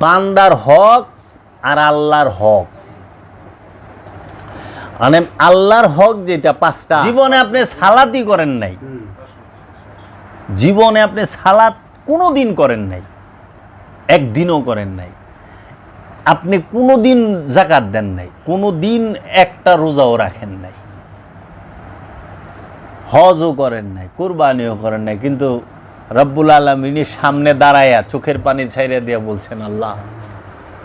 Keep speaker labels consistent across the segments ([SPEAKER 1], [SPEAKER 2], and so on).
[SPEAKER 1] বান্দার হক আর আল্লাহর হক। মানে আল্লাহর হক যেটা পাঁচটা। জীবনে আপনি সালাতই করেন নাই। জীবনে আপনি সালাত কোনো দিন করেন নাই। একদিনও করেন নাই। আপনি কোনো দিন জাকাত দেন নাই। কোনো দিন একটা রোজাও রাখেন নাই। হজও করেন নাই কোরবানিও করেন নাই। কিন্তু রব্বুল আলমিনের সামনে দাঁড়ায়া চোখের পানি ছাইড়া দিয়ে বলছেন, আল্লাহ,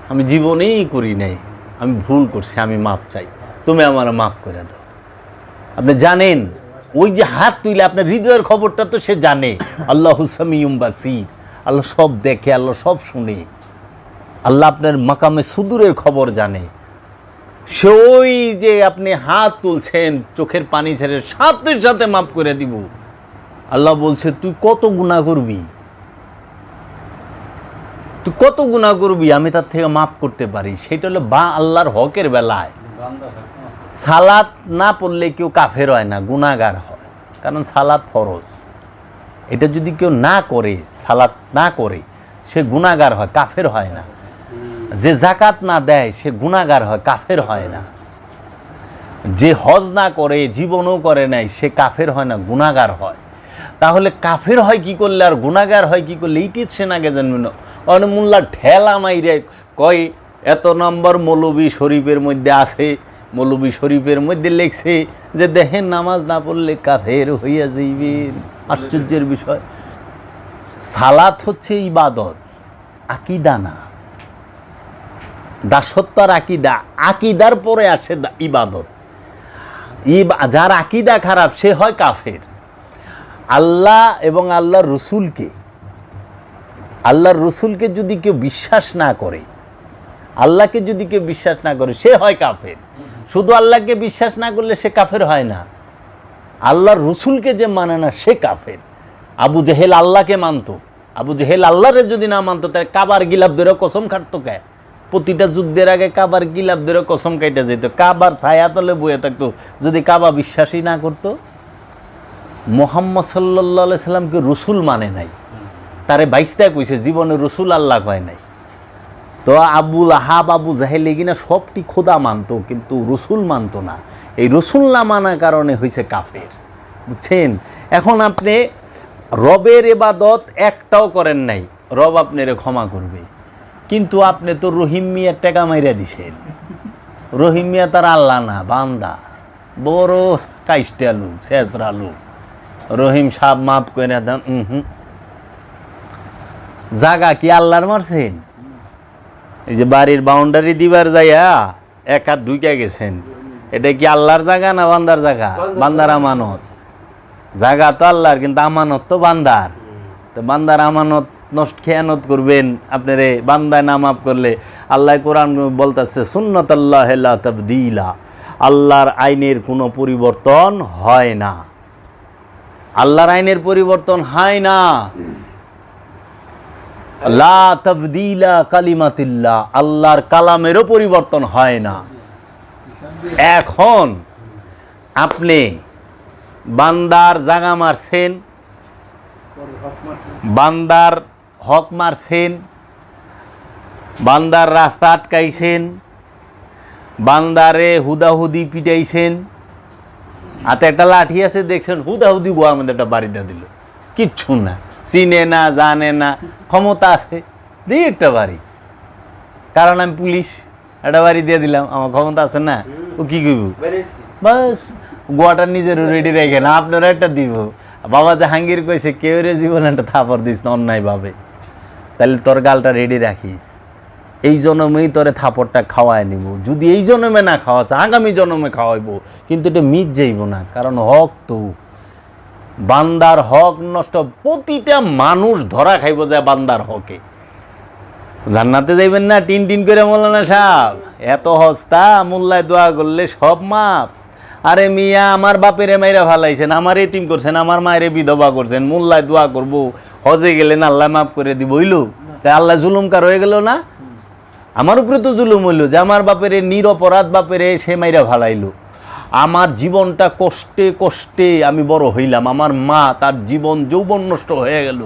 [SPEAKER 1] আমি জীবনেই করি নাই, আমি ভুল করছি, আমি মাপ চাই। তুমি আমার মাফ করে দাও। আপনি জানেন, ওই যে হাত তুইলে আপনার হৃদয়ের খবরটা তো সে জানে। আল্লাহ হুসামিউম বাসির। আল্লাহ সব দেখে, আল্লাহ সব শুনে। আল্লাহ আপনার মাকামে সুদূরের খবর জানে। সে ওই যে আপনি হাত তুলছেন, চোখের পানি ছেড়ে সাথে সাথে মাফ করে দিব। আল্লাহ বলছে, তুই কত গুণা করবি? তুই কত গুণা করবি? আমি তার থেকে মাফ করতে পারি। সেটা হলো বা আল্লাহর হকের বেলায়। সালাত না পড়লে কেউ কাফের হয় না গুণাগার হয়। কারণ সালাত ফরজ। এটা যদি কেউ না করে, সালাত না করে, সে গুণাগার হয়, কাফের হয় না। যে জাকাত না দেয়, সে গুণাগার হয়, কাফের হয় না। যে হজ না করে, জীবনও করে নাই, সে কাফের হয় না গুণাগার হয়। তাহলে কাফের হয় কি করলে আর গুণাগার হয় কি করলে? এইটি সে নাগে জানবে না? অনেক মোল্লা ঠেলা মাইরে কয়, এত নম্বর মৌলবী শরীফের মধ্যে আছে মৌলবী শরীফের মধ্যে লেখছে যে দেখেন নামাজ না পড়লে কাফের হইয়া যাইবেন। আশ্চর্যের বিষয়। সালাত হচ্ছে ইবাদত, আকিদা না। দাসত্ব আর আকিদা, আকিদার পরে আসে ইবাদত। ইবা যার আকিদা খারাপ, সে হয় কাফের। আল্লাহ এবং আল্লাহর রসুলকে আল্লাহর রসুলকে যদি কেউ বিশ্বাস না করে, আল্লাহকে যদি কেউ বিশ্বাস না করে, সে হয় কাফের। শুধু আল্লাহকে বিশ্বাস না করলে সে কাফের হয় না। আল্লাহর রসুলকে যে মানে না, সে কাফের। আবু জেহেল আল্লাহকে মানতো। আবু জেহেল আল্লাহরে যদি না মানতো, তাহলে কাবার গিলাপ ধরে কসম খাটতো কে? প্রতিটা যুদ্ধের আগে কাবার গিলাপ ধরে কসম কাইটা যেত কাবার ছায়া তলে বয়ে থাকতো। যদি কাবা বিশ্বাসই না করতো মোহাম্মদ সাল্লা সাল্লামকে রসুল মানে নাই। তারে বাইশটা কইছে, জীবনে রসুল আল্লাহ কয় নাই। তো আবুল আহাব, আবু জাহেল এগিনা সবটি খোদা মানতো, কিন্তু রসুল মানতো না। এই রসুল না মানার কারণে হয়েছে কাফের। বুঝছেন? এখন আপনি রবের এবাদত একটাও করেন নাই, রব আপনারে ক্ষমা করবে। কিন্তু আপনি তো রহিম মিয়ার টাকা মাইরা দিছেন। রহিম মিয়া তার আল্লাহ না, বান্দা। বড় কাইস্টে আলু শেষরা আলু রহিম সাহ মাফ করে দেন হুম। জাগা কি আল্লাহর মারছেন? এই যে বাড়ির বাউন্ডারি দিবার যাইয়া এক হাত ঢুকে গেছেন। এটা কি আল্লাহর জায়গা না বান্দার জায়গা বান্দার আমানত। জায়গা তো আল্লাহর কিন্তু আমানত তো বান্দার। তো বান্দার আমানত নষ্ট খেয়ানত করবেন আপনারে বান্দায় না মাফ করলে। আল্লাহ কোরআন বলতেছে সুন্নত আল্লাহ তবদিলা। আল্লাহর আইনের কোনো পরিবর্তন হয় না। আল্লাহর আইনের পরিবর্তন হয় না। লা তবদিলা কালিমাতিল্লাহ, আল্লাহর কালামেরও পরিবর্তন হয় না। এখন আপনি বান্দার জাগা মারছেন, বান্দার হক মারছেন, বান্দার রাস্তা আটকাইছেন, বান্দারে হুদাহুদি পিটাইছেন হাতে একটা লাঠি আছে দেখছেন হুদাহুদি বউ আমাদের একটা বাড়িতে দিল। কিচ্ছু না চিনে না জানে না ক্ষমতা আছে দিই একটা বাড়ি। কারণ আমি পুলিশ একটা বাড়ি দিয়ে দিলাম আমার ক্ষমতা আছে না ও কি করব বাস গোয়াটা নিজের রেডি রেখে না আপনারা একটা দিব। বাবা জাহাঙ্গীর কইছে কেউ রে জীবন একটা থাপড় দিস না অন্যায়ভাবে। তাহলে তোর গালটা রেডি রাখিস। এই জন্মেই তোরে থাপড়টা খাওয়ায় নিব। যদি এই জন্মে না খাওয়াছে আগামী জন্মে খাওয়াইবো। কিন্তু এটা মিট যাইব না, কারণ হক তো। বান্দার হক নষ্ট, প্রতিটা মানুষ ধরা খাইব যায় বান্দার হকে। জান্নাতে যাইবেন না, টিন টিন করে মোল্লানা সাহেব। এত হস্তা, মোল্লায় দোয়া করলে সব মাপ। আরে মিয়া, আমার বাপেরে মাইরা ফালাইছেন, আমার এটিম করছেন, আমার মায়েরে বিধবা করছেন, মোল্লায় দোয়া করব। হজে গেলেন আল্লাহ মাফ করে দিব, হইল? তাই আল্লাহ জুলুমকার হয়ে গেল না? আমার উপরে তো জুলুম হইল যে আমার বাপেরে নিরপরাধ বাপেরে সে মাইরা ফালাইলো আমার জীবনটা কষ্টে কষ্টে আমি বড় হইলাম। আমার মা তার জীবন যৌবন নষ্ট হয়ে গেল।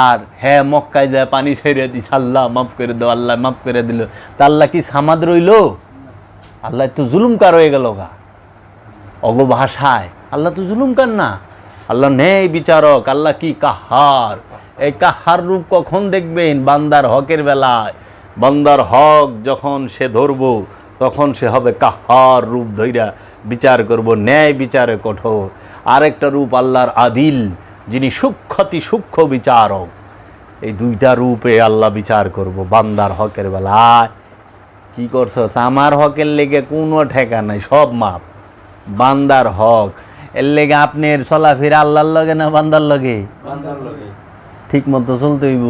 [SPEAKER 1] আর হ্যাঁ মক্কায় যায় পানি ছেড়ে দিস আল্লাহ মাফ করে দাও, আল্লাহ মাফ করে দিল। তা আল্লাহ কি সামাদ রইল? আল্লাহ তো জুলুমকার হয়ে গেল গা। অগ ভাষায়, আল্লাহ তো জুলুমকার না। আল্লাহ নেই বিচারক, আল্লাহ কি কাহার? এই কাহার রূপ কখন দেখবেন? বান্দার হকের বেলায়। বান্দার হক যখন সে ধরব তখন সে হবে কাহার রূপ ধৈরা বিচার করব ন্যায় বিচারে কঠোর। আরেকটা রূপ আল্লাহর আদিল যিনি সূক্ষতি সূক্ষ্ম বিচারক। এই দুইটা রূপে আল্লাহ বিচার করব বান্দার হকের বেলায়। কি করছস? আমার হকের লেগে কোনো ঠেকা নাই সব মাপ। বান্দার হক এর লেগে আপনার চলাফেরা আল্লাহর লগে না বান্দার লগে। ঠিক মতো চলতে হইব।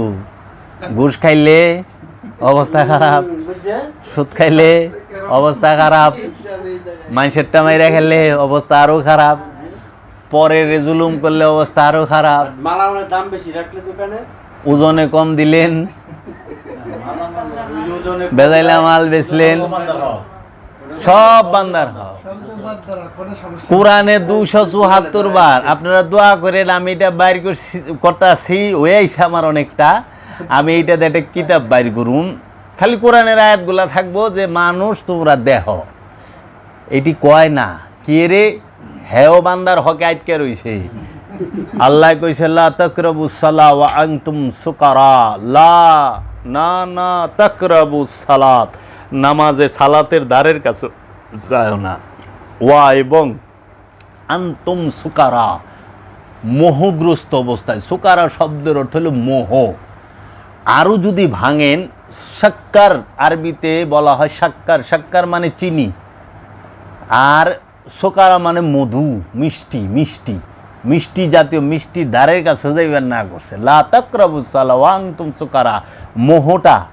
[SPEAKER 1] ঘুষ খাইলে অবস্থা খারাপ। সুদ খাইলে অবস্থা খারাপ। মানুষেরটা মাইরা খেলে অবস্থা আরও খারাপ। পরে রেজুলুম করলে অবস্থা আরও খারাপ।
[SPEAKER 2] দাম বেশি রাখলে দোকানে?
[SPEAKER 1] ওজনে কম দিলেন। বেজাইলা মাল বেচলেন। সব বান্দার কোরআনে দুশো চুহাত্তর বার। আপনারা দোয়া করেন আমি এটা বাইর করছি করতেছি হয়ে আইসে আমার অনেকটা। আমি এইটা দেখে কিতাব বাইর করুন। খালি কোরআনের আয়াতগুলা থাকব যে, মানুষ, তোমরা দেহ। এটি কয় না, কে রে? হেও বান্দার হকে আটকে রইছে। আল্লাহ কইছে, লা সালা ওয়া আনতুম সুকারা। লা, না না, তাকরাবু সালাত। নামাজে সালাতের দ্বারের কাছে যায় না। ওয়া এবং আন্তুম সুকারা, মোহগ্রস্ত অবস্থায়। সুকারা শব্দের অর্থ হলো মোহ। আরও যদি ভাঙেন, সাক্কার আরবিতে বলা হয় সাক্কার। সাক্কার মানে চিনি। আর সোকারা মানে মধু, মিষ্টি মিষ্টি। মিষ্টি জাতীয় মিষ্টির ধারের কাছে যাইবেন না করছে। লা তাকরাবুসালা ওয়াং তুম সোকারা। মোহটা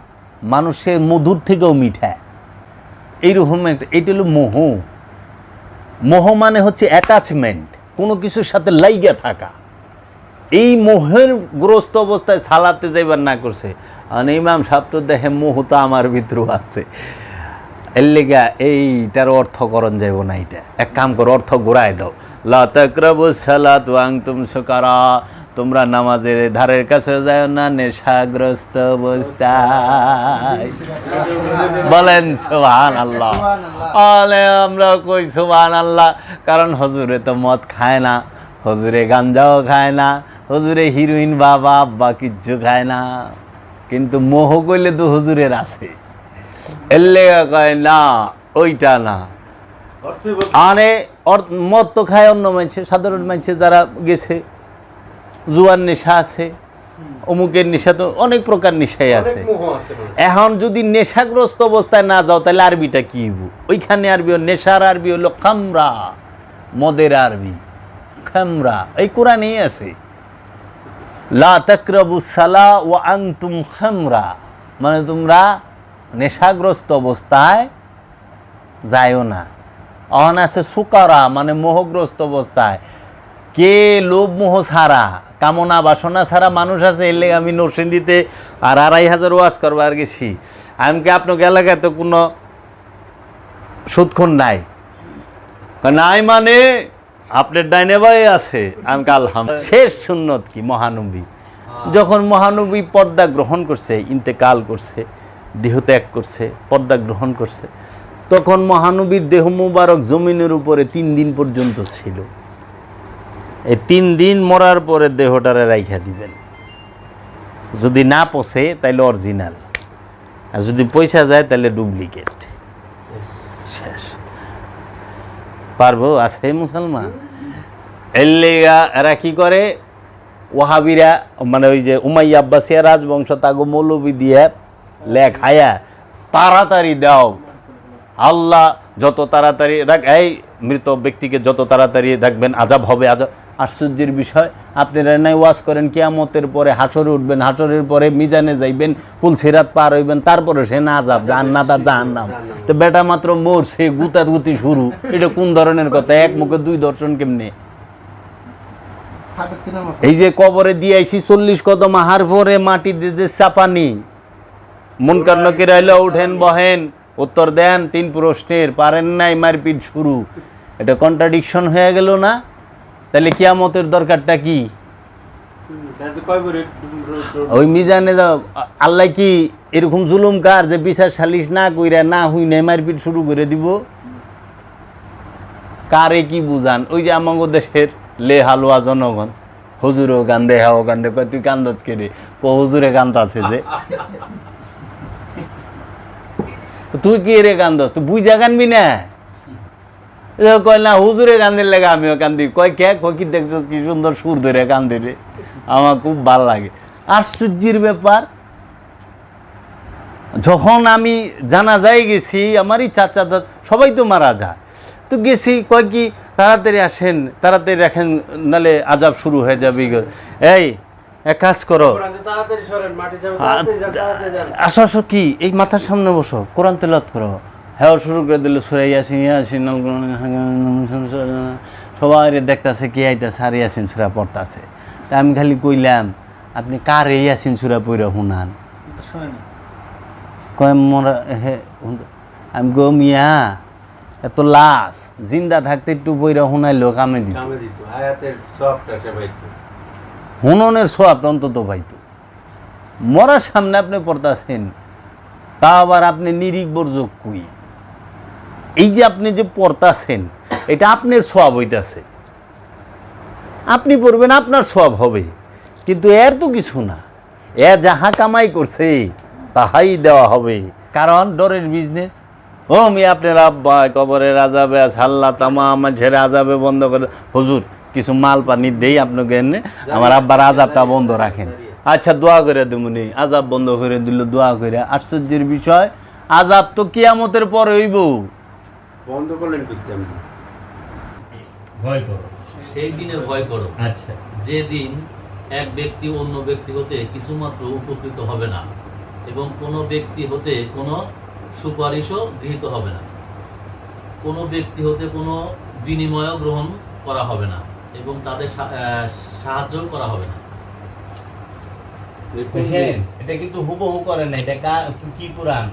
[SPEAKER 1] মানুষের মধুর থেকেও মিঠা। এইরকম একটা এইটা হলো মোহ। মোহ মানে হচ্ছে অ্যাটাচমেন্ট কোনো কিছুর সাথে লাইগা থাকা। এই মোহের গ্রস্ত অবস্থায় সালাতে যাইবার না করছে। আর ইমাম সাহেব তো দেখে মোহ তো আমার ভিতরেও আছে। এর লেগা এইটার অর্থকরণ যাইব না এটা এক কাম করো, অর্থ ঘুরাই দাও। লা তাকরাবু সালাত ওয়াং তুম সুকারা। তোমরা নামাজের ধারের কাছে যায় না, নেশাগ্রস্ত অবস্থায়। বলেন সুবহান আল্লাহ আলে আমরা কই সুহান আল্লাহ কারণ হজুরে তো মদ খায় না, হজুরে গাঞ্জাও খায় না হজুরে হিরোইন বাবা বা কিচ্ছু খায় না। কিন্তু মোহ কইলে তো হুজুরের আছে। এর লেগা কয় না ওইটা না। অর- মদ তো খায় অন্য মানুষে সাধারণ মানুষে যারা গেছে জুয়ার নেশা আছে অমুকের নেশা তো অনেক প্রকার নেশাই আছে। এখন যদি নেশাগ্রস্ত অবস্থায় না যাও তাহলে আরবিটা কি হইব? ওইখানে আরবি নেশার আরবি হলো খামরা মদের আরবি খামরা। এই কোরআনেই আছে। লা তাকরাবু সালা ও খামরা। মানে তোমরা নেশাগ্রস্ত অবস্থায় যায়ও না। অহন আছে সুকারা মানে মোহগ্রস্ত অবস্থায়। কে লোভ মোহ ছাড়া, কামনা বাসনা ছাড়া মানুষ আছে এলে আমি নরসিংদীতে আর আড়াই হাজার ওয়াজ করবার গেছি আমি কি আপনাকে এলাকায় তো কোনো সুদক্ষণ নাই? নাই মানে আপনার ডাইনে ভাই আছে। আমি কালহাম শেষ সুন্নত কি? মহানবী। যখন মহানবী পর্দা গ্রহণ করছে, ইন্তেকাল করছে দেহ ত্যাগ করছে, পর্দা গ্রহণ করছে, তখন মহানবীর দেহ মুবারক জমিনের উপরে তিন দিন পর্যন্ত ছিল। এই তিন দিন মরার পরে দেহটারে রাইখা দিবেন। যদি না পচে তাহলে অরিজিনাল। আর যদি পয়সা যায় তাহলে ডুপ্লিকেট শেষ পারব? আছে মুসলমান? এর লেগা এরা কি করে? ওহাবিরা মানে ওই যে উমাই আব্বাসিয়া রাজবংশ, তাগো মৌলবি দিয়ে লেখায়া তাড়াতাড়ি দাও। আল্লাহ যত তাড়াতাড়ি রাখ এই মৃত ব্যক্তিকে যত তাড়াতাড়ি দেখবেন, আজাব হবে, আজাব আশ্চর্যের বিষয়। আপনারা নাই ওয়াজ করেন, কিয়ামতের পরে হাসরে উঠবেন, হাসরের পরে মিজানে যাইবেন পুলসিরাত পার হইবেন, তারপরে সে না যাব জান্নাত আর জাহান্নাম। তো বেটা মাত্র মরছে, গুতাগুতি শুরু। এটা কোন ধরনের কথা? এক মুখে দুই দর্শন কেমনে? এই যে কবরে দিয়ে আইসি চল্লিশ কদম আহার পরে মাটি দিয়ে যে চাপানি। মন কান্নকের আইলে, উঠেন, বহেন, উত্তর দেন, তিন প্রশ্নের, পারেন নাই, মারপিট শুরু। এটা কন্ট্রাডিকশন হয়ে গেল না? তাহলে কিয়ামতের দরকারটা কি? ওই মিজানে আল্লাহ কি এরকম জুলুম কার যে বিচার সালিশ না কইরা না হুই নাই মারপিট শুরু করে দিব? কারে কি বুঝান? ওই যে আমাগো দেশের লে হালুয়া জনগণ, হুজুরও কান্দে হাও কান্দে কয়, তুই কান্দত কে ক হুজুরে কান্দাছে যে। তুই কি রে কান্দস? তুই বুঝা কানবি না? কয় না হুজুরে কান্দের লাগে আমিও কান্দি। কয় কে? কয় কি দেখছস কি সুন্দর সুর ধরে কান্দে রে। আমার খুব ভালো লাগে। আশ্চর্যের ব্যাপার যখন আমি জানা যায় গেছি আমারই চাচা সবাই তো মারা যায়। তো গেছি কয় কি তাড়াতাড়ি আসেন তাড়াতাড়ি রাখেন নালে আজাব শুরু হয়ে যাবে এই এক কাজ করো। আসো আসো কি? এই মাথার সামনে বসো কোরআন তেলাত করো। হ্যাঁ শুরু করে দিল সুরাই আসিন ইয়াসিন সবাই দেখতাছে কি আইতাছে আর ইয়াসিন সুরা পড়তাছে তা আমি খালি কইলাম আপনি কার ইয়াসিন সুরা পইরা শুনান কয় হে আমি গো মিয়া এত লাশ জিন্দা থাকতে একটু বইরা শুনাইলো কামে দিত হুননের সোয়াব অন্তত পাইতো মরার সামনে আপনি পড়তাছেন তা আবার আপনি নিরিক বর্জক কুই এই যে আপনি যে পড়তাছেন এটা আপনার সোয়াব হইতাছে। আপনি পড়বেন আপনার সোয়াব হবে। কিন্তু এর তো কিছু না। এ যাহা কামাই করছে তাহাই দেওয়া হবে। কারণ ডরের বিজনেস ও মি আপনার আব্বা কবরের আজাবে সাল্লা তামা আমার ছেড়ে আজাবে বন্ধ করে হুজুর কিছু মাল পানি দেই আপনাকে এনে। আমার আব্বার আজাবটা বন্ধ রাখেন। আচ্ছা দোয়া করে দেবনি আজাব বন্ধ করে দিল দোয়া করে। আশ্চর্যের বিষয় আজাব তো কিয়ামতের পরে হইব।
[SPEAKER 2] বন্ধ করলেন করতে আমি
[SPEAKER 1] ভয় করো।
[SPEAKER 3] সেই দিনের ভয় করো।
[SPEAKER 1] আচ্ছা।
[SPEAKER 3] যে দিন এক ব্যক্তি অন্য ব্যক্তি হতে কিছুমাত্র উপকৃত হবে না এবং কোনো ব্যক্তি হতে কোনো সুপারিশও গৃহীত হবে না। কোনো ব্যক্তি হতে কোনো বিনিময়ও গ্রহণ করা হবে না এবং তাদের সা- আহ, সাহায্য করা হবে না।
[SPEAKER 1] এটা কিন্তু হুবহু করে না এটা কি কোরআন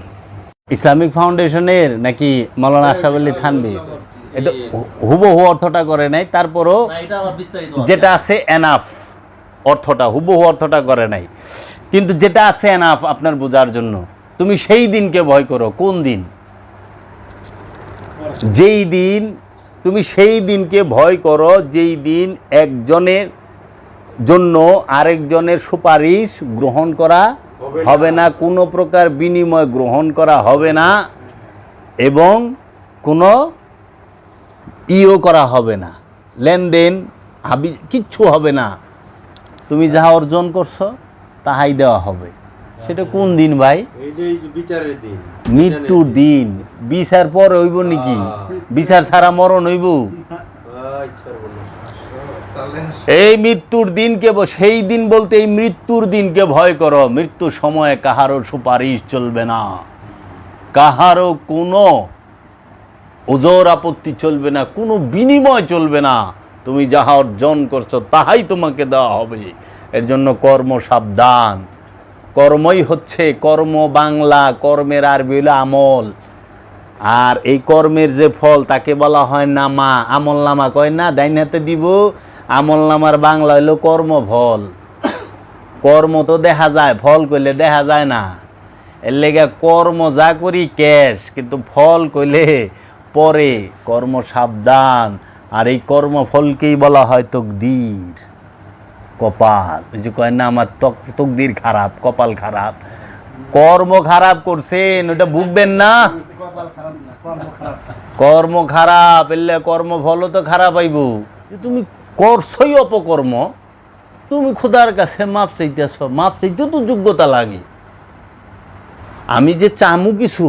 [SPEAKER 1] ইসলামিক ফাউন্ডেশনের নাকি মাওলানা আশরাফ আলী থানবি এটা হুবহু অর্থটা করে নাই তারপরও। যেটা আছে এনাফ অর্থটা হুবহু অর্থটা করে নাই। কিন্তু যেটা আছে এনাফ আপনার বোঝার জন্য তুমি সেই দিনকে ভয় করো কোন দিন? যেই দিন তুমি সেই দিনকে ভয় করো যেই দিন একজনের জন্য আরেকজনের সুপারিশ গ্রহণ করা
[SPEAKER 2] হবে না।
[SPEAKER 1] কোনো প্রকার বিনিময় গ্রহণ করা হবে না এবং কোনো ইও করা হবে না। লেনদেন হাবি কিচ্ছু হবে না। তুমি যাহা অর্জন করছ তাহাই দেওয়া হবে। সেটা কোন দিন ভাই?
[SPEAKER 2] বিচারের দিন।
[SPEAKER 1] মৃত্যুর দিন। বিচার পর হইব নাকি? বিচার ছাড়া মরণ হইব। এই মৃত্যুর দিনকে সেই দিন বলতে এই মৃত্যুর দিনকে ভয় করো। মৃত্যুর সময়ে কাহারও সুপারিশ চলবে না। কাহারও কোনো ওজোর আপত্তি চলবে না, কোনো বিনিময় চলবে না। তুমি যাহা অর্জন করছ, তাহাই তোমাকে দেওয়া হবে। এর জন্য কর্ম সাবধান। কর্মই হচ্ছে কর্ম বাংলা, কর্মের আরবি হলো আমল। আর এই কর্মের যে ফল, তাকে বলা হয় নামা। আমল নামা কয় না? ডাইন হাতে দিব। আমল নামার বাংলা হইল কর্মফল। কর্ম তো দেখা যায়, ফল কইলে দেখা যায় না। এর লেগে কর্ম যা করি ক্যাশ, কিন্তু ফল কইলে পরে। কর্ম সাবধান। আর এই কর্মফলকেই বলা হয় তকদির। কপাল। ওই যে কয় না, আমার তক, তকদির খারাপ, কপাল খারাপ। কর্ম খারাপ করছেন, ওটা ভুগবেন না? কর্ম খারাপ। এলে কর্মফল তো খারাপ আইব যে তুমি করছই অপকর্ম। তুমি খোদার কাছে মাপ চাইতেছ মাপ চাইতে তো যোগ্যতা লাগে। আমি যে চামু কিছু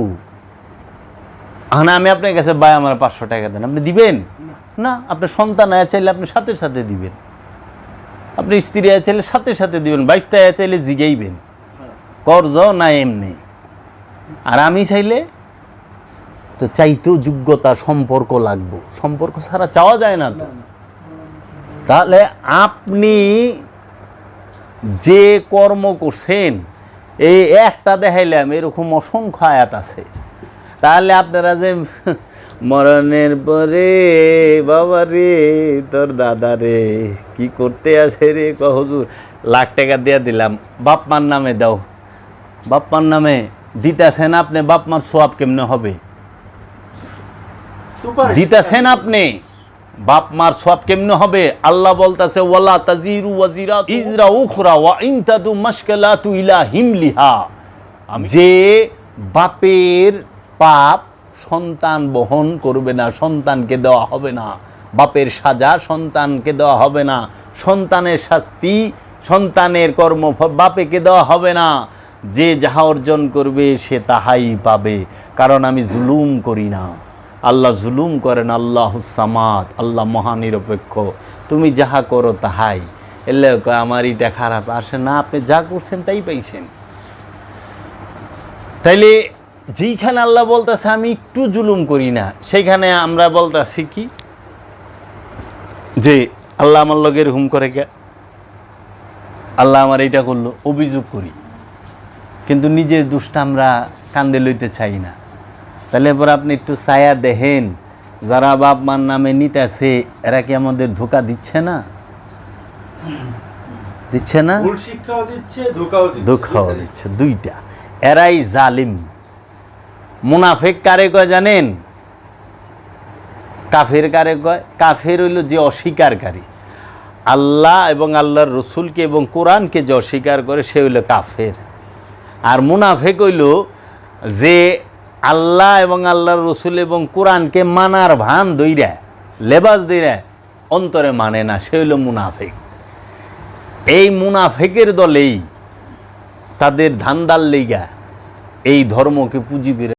[SPEAKER 1] না আমি আপনার কাছে ভাই আমার পাঁচশো টাকা দেন। আপনি দিবেন? না। আপনার সন্তান আয়া চাইলে আপনি সাথে সাথে দিবেন। আপনি স্ত্রী আয়া চাইলে সাথে সাথে দিবেন বাইশটা আয়া চাইলে জিগাইবেন। করজ না এমনি। আর আমি চাইলে তো চাইতেও যোগ্যতা, সম্পর্ক লাগবো। সম্পর্ক ছাড়া চাওয়া যায় না তো। তাহলে আপনি যে কর্ম করছেন, এই একটা দেখাইলাম, এরকম অসংখ্য আয়াত আছে। তাহলে আপনারা যে মরণের পরে, বাবা রে, তোর দাদা রে, কি করতে আছে রে? ক হুজুর, লাখ টাকা দিয়ে দিলাম, বাপ মার নামে দাও। বাপ মার নামে দিতেছেন আপনি, বাপ মার সোয়াব কেমনে হবে? দিতেছেন আপনি বাপ মার সব কেমনে হবে? আল্লাহ বলতাছে ওয়ালা তাজিরু ওয়াজিরা ইজরা উখরা ওয়া ইনতাদু মাশকালাতু ইলা হিমলিহা। যে বাপের পাপ সন্তান বহন করবে না সন্তানকে দেওয়া হবে না। বাপের সাজা সন্তানকে দেওয়া হবে না। সন্তানের শাস্তি সন্তানের কর্ম বাপেকে দেওয়া হবে না। যে যাহা অর্জন করবে সে তাহাই পাবে। কারণ আমি জুলুম করি না। আল্লাহ জুলুম করেন, আল্লাহ সামাদ, আল্লাহ মহানিরপেক্ষ। তুমি যাহা করো তাহাই। এলে আমার এটা খারাপ আসে না, আপনি যা করছেন তাই পাইছেন। তাইলে যেইখানে আল্লাহ বলতেছে, আমি একটু জুলুম করি না, সেইখানে আমরা বলতেছি কি? যে, আল্লাহ আমার লগের হুম করে কে? আল্লাহ আমার এইটা করল, অভিযোগ করি। কিন্তু নিজের দুষ্টা আমরা কান্দে লইতে চাই না। তাহলে এবার আপনি একটু ছায়া দেখেন। যারা বাপ মার নামে নিতেছে এরা কি আমাদের ধোকা দিচ্ছে না? দিচ্ছে না?
[SPEAKER 2] দিচ্ছে ধোকাও দিচ্ছে।
[SPEAKER 1] দুইটা। এরাই জালিম। মুনাফেক কারে কয় জানেন? কাফের কারে কয়? কাফের হইল যে অস্বীকারী আল্লাহ এবং আল্লাহর রসুলকে এবং কোরআনকে যে অস্বীকার করে সে হইল কাফের। আর মুনাফেক হইল যে আল্লাহ এবং আল্লাহর রসুল এবং কোরআনকে মানার ভান দইরা লেবাস দইরা অন্তরে মানে না, সে হইল মুনাফেক। এই মুনাফেকের দলেই তাদের ধান্দার লেগা এই ধর্মকে পুঁজি